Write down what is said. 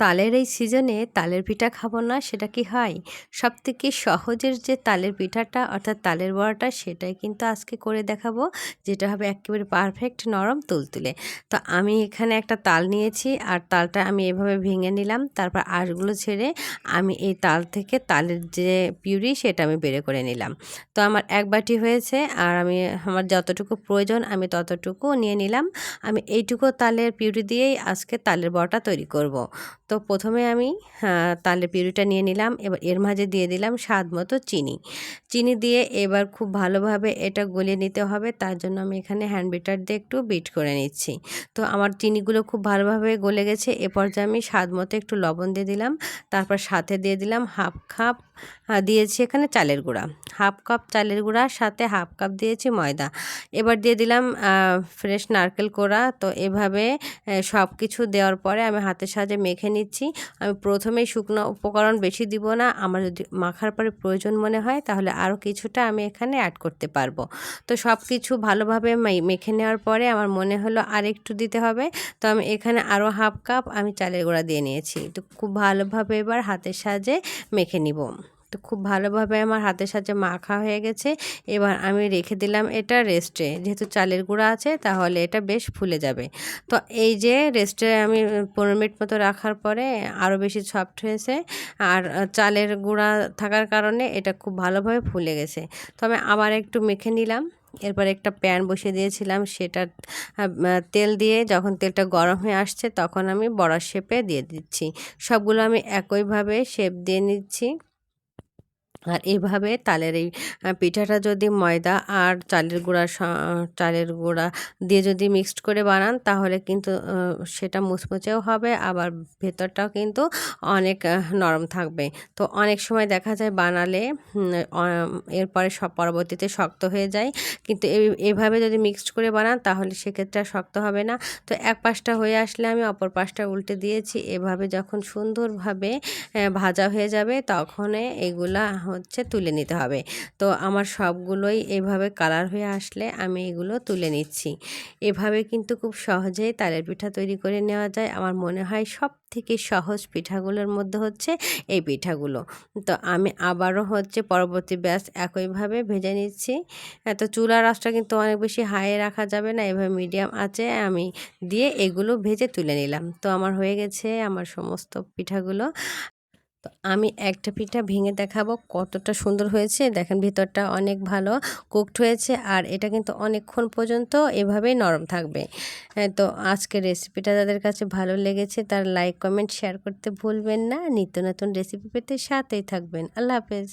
তালের এই সিজনে তালের পিঠা খাব না, সেটা কি হয়? সব থেকে সহজের যে তালের পিঠাটা, অর্থাৎ তালের বড়াটা, সেটাই কিন্তু আজকে করে দেখাবো, যেটা হবে একেবারে পারফেক্ট নরম তুলতুলে। তো আমি এখানে একটা তাল নিয়েছি, আর তালটা আমি এভাবে ভেঙে নিলাম, তারপর আঁশগুলো ছেড়ে আমি এই তাল থেকে তালের যে পিউরি, সেটা আমি বের করে নিলাম। তো আমার এক বাটি হয়েছে, আর আমি, আমার যতটুকু প্রয়োজন, আমি ততটুকু নিয়ে নিলাম। আমি এইটুকু তালের পিউরি দিয়েই আজকে তালের বড়াটা তৈরি করব। তো প্রথমে আমি তালের পিউরিটা নিয়ে নিলাম। এবার এর মাঝে দিয়ে দিলাম স্বাদ মতো চিনি। চিনি দিয়ে এবার খুব ভালোভাবে এটা গলিয়ে নিতে হবে। তার জন্য আমি এখানে হ্যান্ড বিটার দিয়ে একটু বিট করে নিচ্ছি। তো আমার চিনিগুলো খুব ভালোভাবে গলে গেছে। এ পর্যায়ে আমি স্বাদ মতো একটু লবণ দিয়ে দিলাম। তারপর সাথে দিয়ে দিলাম হাফ কাপ দিয়েছি এখানে চালের গুঁড়া। হাফ কাপ চালের গুঁড়ার সাথে হাফ কাপ দিয়েছি ময়দা। এবার দিয়ে দিলাম ফ্রেশ নারকেল কোড়া। তো এভাবে সব কিছু দেওয়ার পরে আমি হাতের সাহায্যে মেখে নিচ্ছি। আমি প্রথমে শুকনো উপকরণ বেশি দিব না। আমার যদি মাখার পরে প্রয়োজন মনে হয়, তাহলে আরও কিছুটা আমি এখানে অ্যাড করতে পারব। তো সব কিছু ভালোভাবে মেখে নেওয়ার পরে আমার মনে হলো আর একটু দিতে হবে। তো আমি এখানে আরও হাফ কাপ আমি চালের গুঁড়া দিয়ে নিয়েছি। তো খুব ভালোভাবে এবার হাতের সাহায্যে মেখে নিব। তো খুব ভালোভাবে আমার হাতের সাথে মাখা হয়ে গেছে। এবার আমি রেখে দিলাম এটা রেস্টে যেহেতু চালের গুঁড়া আছে, তাহলে এটা বেশ ফুলে যাবে। তো এই যে রেস্টে আমি পনেরো মিনিট মতো রাখার পরে আরও বেশি সফট হয়েছে। আর চালের গুঁড়া থাকার কারণে এটা খুব ভালোভাবে ফুলে গেছে। তো আমি আবার একটু মেখে নিলাম। এরপর একটা প্যান বসিয়ে দিয়েছিলাম। সেটা তেল দিয়ে যখন তেলটা গরম হয়ে আসছে, তখন আমি বড়া শেপে দিয়ে দিচ্ছি। সবগুলো আমি একইভাবে শেপ দিয়ে নিচ্ছি। আর এভাবে তালের এই পিঠাটা যদি ময়দা আর চালের গুঁড়া চালের গুঁড়া দিয়ে যদি মিক্সড করে বানান, তাহলে কিন্তু সেটা মুচমুচেও হবে, আবার ভেতরটাও কিন্তু অনেক নরম থাকবে। তো অনেক সময় দেখা যায় বানালে এরপরে সব পরবর্তীতে শক্ত হয়ে যায়, কিন্তু এভাবে যদি মিক্সড করে বানান, তাহলে সেক্ষেত্রে শক্ত হবে না। তো এক পাশটা হয়ে আসলে আমি অপর পাশটা উল্টে দিয়েছি, এভাবে যখন সুন্দরভাবে ভাজা হয়ে যাবে তখন এগুলা হচ্ছে তুলে নিতে হবে। তো আমার সবগুলোই এভাবে কালার হয়ে আসলে আমি এগুলো তুলে নিচ্ছি। এভাবে কিন্তু খুব সহজেই তালের পিঠা তৈরি করে নেওয়া যায়। আমার মনে হয় সব থেকে সহজ পিঠাগুলোর মধ্যে হচ্ছে এই পিঠাগুলো। তো আমি আবারও হচ্ছে পরবর্তী ব্যাস একইভাবে ভেজে নিচ্ছি। তো চুলার আঁচটা কিন্তু অনেক বেশি হাইয়ে রাখা যাবে না, এভাবে মিডিয়াম আছে আমি দিয়ে এগুলো ভেজে তুলে নিলাম। তো আমার হয়ে গেছে আমার সমস্ত পিঠাগুলো। তো আমি একটা পিঠা ভেঙে দেখাবো কতটা সুন্দর হয়েছে। দেখেন ভিতরটা অনেক ভালো কুকড হয়েছে আর এটা কিন্তু অনেকক্ষণ পর্যন্ত এভাবেই নরম থাকবে। তো আজকে রেসিপিটা যাদের কাছে ভালো লেগেছে তার লাইক, কমেন্ট, শেয়ার করতে ভুলবেন না। নিত্য নতুন রেসিপি পেতে সাথেই থাকবেন। আল্লাহ হাফেজ।